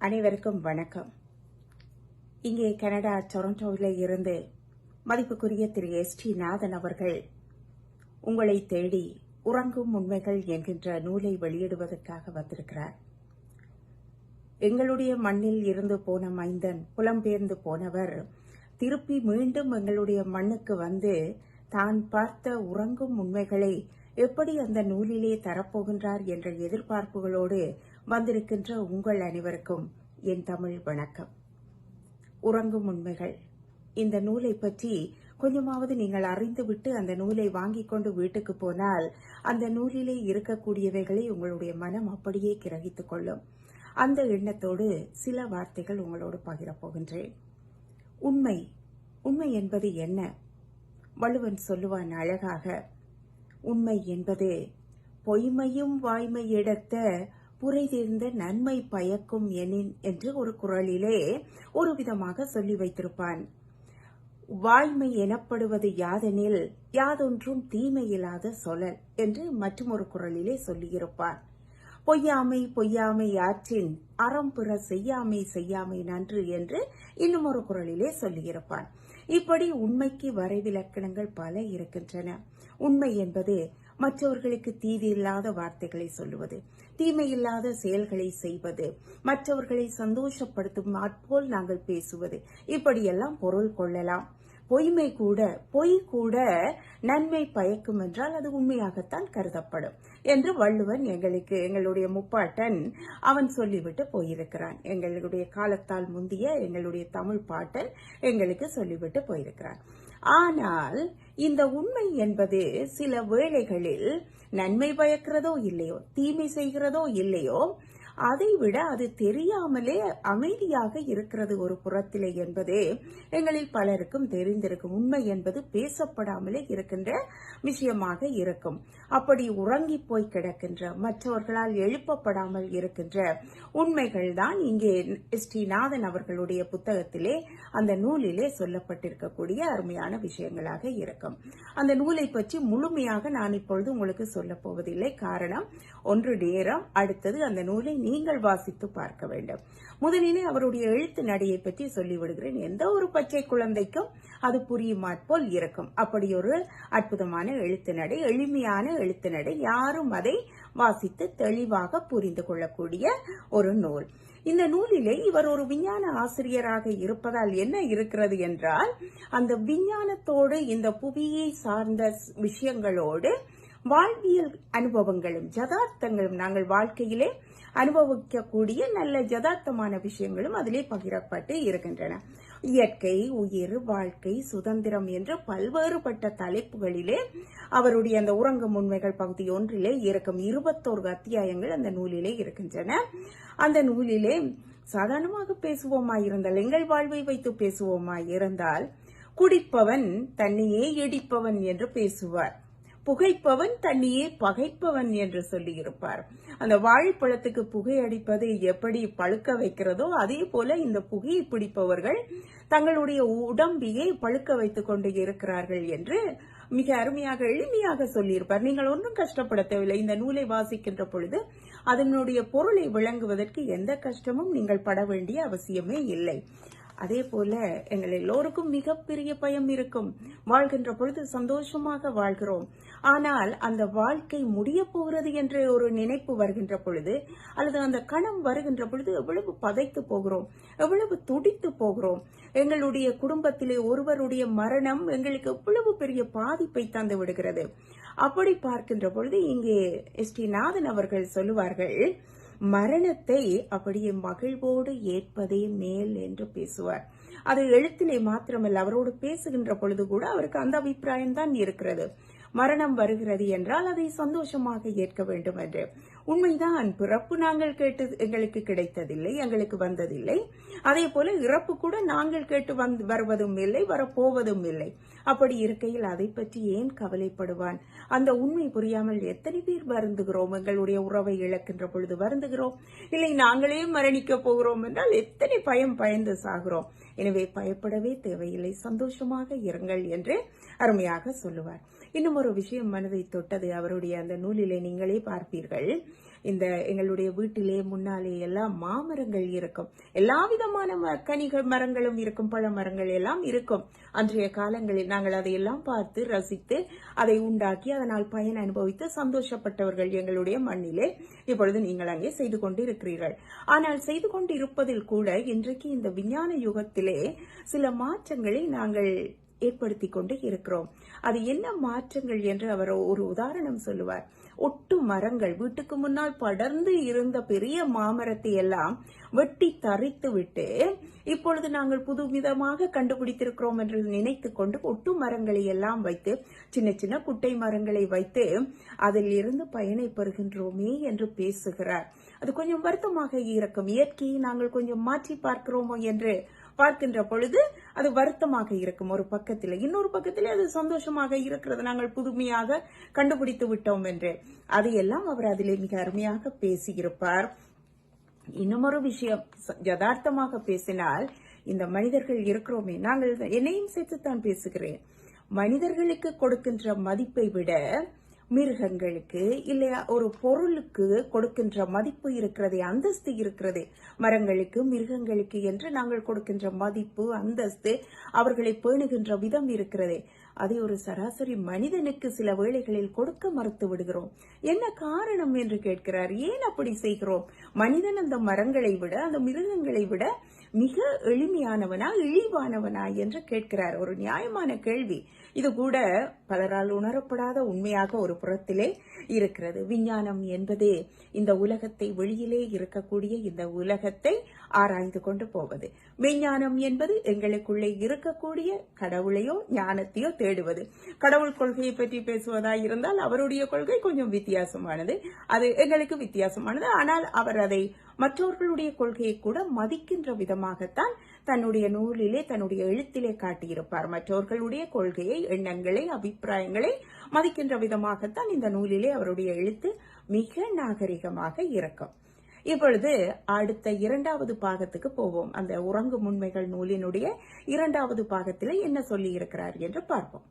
அனைவருக்கும் வணக்கம். இங்கே கனடா டொரண்டோவில் இருந்து மதிப்புக்குரிய திரு. எஸ். டி. நாதன் அவர்கள் உங்களை தேடி உறங்கும் உண்மைகள் என்கின்ற நூலை வெளியிடுவதற்காக வந்திருக்கிறார். எங்களுடைய மண்ணில் இருந்து போன மைந்தன் புலம்பெயர்ந்து போனவர் திருப்பி மீண்டும் எங்களுடைய மண்ணுக்கு வந்து தான் பார்த்த உறங்கும் உண்மைகளை எப்படி அந்த நூலிலே தரப்போகின்றார் என்ற எதிர்பார்ப்புகளோடு வந்திருக்கின்ற உங்கள் அனைவருக்கும் என் தமிழ் வணக்கம். உறங்கும் உண்மைகள். இந்த நூலை பற்றி கொஞ்சமாவது நீங்கள் அறிந்துவிட்டு அந்த நூலை வாங்கிக் கொண்டு வீட்டுக்கு போனால் அந்த நூலிலே இருக்கக்கூடியவைகளை உங்களுடைய மனம் அப்படியே கிரகித்துக் கொள்ளும். அந்த எண்ணத்தோடு சில வார்த்தைகள் உங்களோடு பகிரப் போகின்றேன். உண்மை. உண்மை என்பது என்ன? வள்ளுவன் சொல்லுவான் அழகாக உண்மை என்பது. பொய்மையும் வாய்மை எடுத்த புரைதீர்ந்த நன்மை பயக்கும் எனின் என்று ஒரு குரலிலே ஒரு விதமாக சொல்லி வைத்திருப்பான். வாய்மை எனப்படுவது யாதெனில் யாதொன்றும் தீமையில்லாத சொல்லல் என்று மற்றும் ஒரு குரலிலே சொல்லியிருப்பான். பொய்யாமை பொய்யாமை ஆற்றின் அறம் பிற செய்யாமை செய்யாமை நன்று என்று இன்னும் ஒரு குரலிலே சொல்லியிருப்பான். இப்படி உண்மைக்கு வரைவிலக்கணங்கள் பல இருக்கின்றன. உண்மை என்பது மற்றவர்களுக்கு தீதியில்லாத வார்த்தைகளை சொல்லுவது தீமையில்லாத செயல்களை செய்வது மற்றவர்களை சந்தோஷப்படுத்தும் போல் நாங்கள் பேசுவது. இப்படியெல்லாம் பொருள் கொள்ளலாம். பொய்மை கூட பொய் கூட நன்மை பயக்கும் என்றால் அது உண்மையாகத்தான் கருதப்படும் என்று வள்ளுவன் எங்களுக்கு எங்களுடைய முப்பாட்டன் அவன் சொல்லிவிட்டு போயிருக்கிறான். எங்களுடைய காலத்தால் முந்திய எங்களுடைய தமிழ் பாட்டன் எங்களுக்கு சொல்லிவிட்டு போயிருக்கிறான். ஆனால் இந்த உண்மை என்பது சில வேளைகளில் நன்மை பயக்கிறதோ இல்லையோ தீமை செய்கிறதோ இல்லையோ அதைவிட அது தெரியாமலே அமைதியாக இருக்கிறது ஒரு புறத்திலே என்பதே எங்களில் பலருக்கும் தெரிந்திருக்கும். உண்மை என்பது பேசப்படாமலே இருக்கின்ற விஷயமாக இருக்கும். அப்படி உறங்கி போய் கிடக்கின்ற மற்றவர்களால் எழுப்பப்படாமல் இருக்கின்ற உண்மைகள் தான் இங்கே ஸ்ரீநாதன் அவர்களுடைய புத்தகத்திலே அந்த நூலிலே சொல்லப்பட்டிருக்கக்கூடிய அருமையான விஷயங்களாக இருக்கும். அந்த நூலை பற்றி முழுமையாக நான் இப்பொழுது உங்களுக்கு சொல்லப் போவதில்லை. காரணம் ஒன்று நேரம் அடுத்தது அந்த நூலை நீங்கள் வாசித்து பார்க்க வேண்டும். முதலிலே அவருடைய எழுத்து நடையை பற்றி சொல்லிவிடுகிறேன். எந்த ஒரு பச்சை குழந்தைக்கும் அது புரியுமாற்போல் இருக்கும். அப்படி ஒரு அற்புதமான எழுத்து நடை எளிமையான எழுத்து நடை யாரும் அதை வாசித்து தெளிவாக புரிந்து கொள்ளக்கூடிய ஒரு நூல். இந்த நூலிலே இவர் ஒரு விஞ்ஞான ஆசிரியராக இருப்பதால் என்ன இருக்கிறது என்றால் அந்த விஞ்ஞானத்தோடு இந்த புவியை சார்ந்த விஷயங்களோடு வாழ்வியல் அனுபவங்களும் ஜதார்த்தங்களும் நாங்கள் வாழ்க்கையிலே அனுபவிக்கக்கூடிய நல்ல ஜதார்த்தமான விஷயங்களும் அதிலே பகிரப்பட்டு இருக்கின்றன. இயற்கை உயிர் வாழ்க்கை சுதந்திரம் என்ற பல்வேறுபட்ட தலைப்புகளிலே அவருடைய அந்த உறங்கும் உண்மைகள் பகுதி ஒன்றிலே இருக்கும் இருபத்தோரு அத்தியாயங்கள் அந்த நூலிலே இருக்கின்றன. அந்த நூலிலே சாதாரணமாக பேசுவோமா இருந்தால் எங்கள் வாழ்வை வைத்து பேசுவோமா இருந்தால் குடிப்பவன் தன்னையே இடிப்பவன் என்று பேசுவார். புகைப்பவன் தன்னையே பகைப்பவன் என்று சொல்லியிருப்பார். அந்த வாழைப்பழத்துக்கு புகை அடிப்பது எப்படி பழுக்க வைக்கிறதோ அதே போல இந்த புகையை பிடிப்பவர்கள் தங்களுடைய உடம்பியை பழுக்க வைத்துக் கொண்டு இருக்கிறார்கள் என்று மிக அருமையாக எளிமையாக சொல்லியிருப்பார். நீங்கள் ஒன்றும் கஷ்டப்பட தேவையில்லை இந்த நூலை வாசிக்கின்ற பொழுது அதனுடைய பொருளை விளங்குவதற்கு எந்த கஷ்டமும் நீங்கள் பட வேண்டிய அவசியமே இல்லை. அதே போல எங்கள் எல்லோருக்கும் மிகப்பெரிய பயம் இருக்கும். வாழ்கின்ற பொழுது சந்தோஷமாக வாழ்கிறோம். ஆனால் அந்த வாழ்க்கை முடிய போகிறது என்ற ஒரு நினைப்பு வருகின்ற பொழுது அல்லது அந்த கணம் வருகின்ற பொழுது எவ்வளவு பதைத்து போகிறோம் எவ்வளவு துடித்து போகிறோம். எங்களுடைய குடும்பத்திலே ஒருவருடைய மரணம் எங்களுக்கு எவ்வளவு பெரிய பாதிப்பை தந்து விடுகிறது. அப்படி பார்க்கின்ற பொழுது இங்கே எஸ் டி நாதன் அவர்கள் சொல்லுவார்கள் மரணத்தை அப்படியே மகிழ்வோடு ஏற்பதே மேல் என்று பேசுவார். அது எழுத்திலே மாத்திரமல்ல அவரோடு பேசுகின்ற பொழுது கூட அவருக்கு அந்த அபிப்பிராயம் தான் இருக்கிறது. மரணம் வருகிறது என்றால் அதை சந்தோஷமாக ஏற்க வேண்டும் என்று உண்மைதான் பிறப்பு நாங்கள் கேட்டு எங்களுக்கு கிடைத்ததில்லை எங்களுக்கு வந்ததில்லை. அதே போல இறப்பு கூட நாங்கள் கேட்டு வந்து வருவதும் இல்லை வரப்போவதும் இல்லை. அப்படி இருக்கையில் அதை பற்றி ஏன் கவலைப்படுவான்? அந்த உண்மை புரியாமல் எத்தனை பேர் வருந்துகிறோம்? எங்களுடைய உறவை இழக்கின்ற பொழுது வருந்துகிறோம்? இல்லை நாங்களே மரணிக்க போகிறோம் என்றால் எத்தனை பயம் பயந்து சாகிறோம்? எனவே பயப்படவே தேவையில்லை சந்தோஷமாக இருங்கள் என்று அருமையாக சொல்லுவார். இன்னும் ஒரு விஷயம் மனதை தொட்டது. அவருடைய அந்த நூலிலே நீங்களே பார்ப்பீர்கள். இந்த எங்களுடைய வீட்டிலே முன்னாலே எல்லாம் மாமரங்கள் இருக்கும். எல்லா விதமான ம- கனிகள் மரங்களும் இருக்கும் பழ மரங்கள் எல்லாம் இருக்கும். அன்றைய காலங்களில் நாங்கள் அதையெல்லாம் பார்த்து ரசித்து அதை உண்டாக்கி அதனால் பயன் அனுபவித்து சந்தோஷப்பட்டவர்கள் எங்களுடைய மண்ணிலே இப்பொழுது நீங்கள் அங்கே செய்து கொண்டு இருக்கிறீர்கள் ஆனால் செய்து கொண்டு இருப்பதில் கூட இன்றைக்கு இந்த விஞ்ஞான யுகத்திலே சில மாற்றங்களை நாங்கள் ஏற்படுத்தி கொண்டு இருக்கிறோம். அது என்ன மாற்றங்கள் என்று அவர் ஒரு உதாரணம் சொல்லுவார். ஒட்டு மரங்கள் வீட்டுக்கு முன்னால் படர்ந்து இருந்த பெரிய மாமரத்தை எல்லாம் வெட்டி தரித்து விட்டு இப்பொழுது நாங்கள் புதுவிதமாக கண்டுபிடித்திருக்கிறோம் என்று நினைத்து கொண்டு ஒட்டு மரங்களை எல்லாம் வைத்து சின்ன சின்ன குட்டை மரங்களை வைத்து அதில் இருந்து பயனை பெறுகின்றோமே என்று பேசுகிறார். அது கொஞ்சம் வருத்தமாக இருக்கும். இயற்கையை நாங்கள் கொஞ்சம் மாற்றி பார்க்கிறோமோ என்று பார்க்கின்ற பொழுது அது வருத்தமாக இருக்கும் ஒரு பக்கத்தில். இன்னொரு பக்கத்தில் அது சந்தோஷமாக இருக்கிறது. நாங்கள் புதுமையாக கண்டுபிடித்து விட்டோம் என்று. அதையெல்லாம் அவர் அதிலே மிக அருமையாக பேசியிருப்பார். இன்னமொரு விஷயம். யதார்த்தமாக பேசினால் இந்த மனிதர்கள் இருக்கிறோமே. நாங்கள் என்னையும் சேர்த்துத்தான் பேசுகிறேன். மனிதர்களுக்கு கொடுக்கின்ற மதிப்பை விட மிருகங்களுக்கு இல்லையா ஒரு பொருளுக்கு கொடுக்கின்ற மதிப்பு இருக்கிறதே அந்தஸ்து இருக்கிறதே மரங்களுக்கு மிருகங்களுக்கு என்று நாங்கள் கொடுக்கின்ற மதிப்பு அந்தஸ்து அவர்களை பேணுகின்ற விதம் இருக்கிறதே. அதை ஒரு சராசரி மனிதனுக்கு சில வேளைகளில் கொடுக்க மறுத்து விடுகிறோம். என்ன காரணம் என்று கேட்கிறார். ஏன் அப்படி செய்கிறோம்? மனிதன் அந்த மரங்களை விட அந்த மிருகங்களை விட மிக எளிமையானவனா இழிவானவனா என்று கேட்கிறார். ஒரு நியாயமான கேள்வி. இது கூட பலரால் உணரப்படாத உண்மையாக ஒரு புறத்திலே இருக்கிறது. விஞ்ஞானம் என்பதே இந்த உலகத்தை வெளியிலே இருக்கக்கூடிய இந்த உலகத்தை ஆராய்ந்து கொண்டு போவது. விஞ்ஞானம் என்பது எங்களுக்குள்ளே இருக்கக்கூடிய கடவுளையோ ஞானத்தையோ தேடுவது. கடவுள் கொள்கையை பற்றி பேசுவதாக இருந்தால் அவருடைய கொள்கை கொஞ்சம் வித்தியாசமானது. அது எங்களுக்கு வித்தியாசமானது. ஆனால் அவர் அதை மற்றவர்களுடைய கொள்கையை கூட மதிக்கின்ற விதமாகத்தான் தன்னுடைய நூலிலே தன்னுடைய எழுத்திலே காட்டியிருப்பார். மற்றவர்களுடைய கொள்கையை எண்ணங்களை அபிப்பிராயங்களை மதிக்கின்ற விதமாகத்தான் இந்த நூலிலே அவருடைய எழுத்து மிக நாகரிகமாக இருக்கும். இப்பொழுது அடுத்த இரண்டாவது பாகத்துக்கு போவோம். அந்த உறங்கு உண்மைகள் நூலினுடைய இரண்டாவது பாகத்திலே என்ன சொல்லி இருக்கிறார் என்று பார்ப்போம்.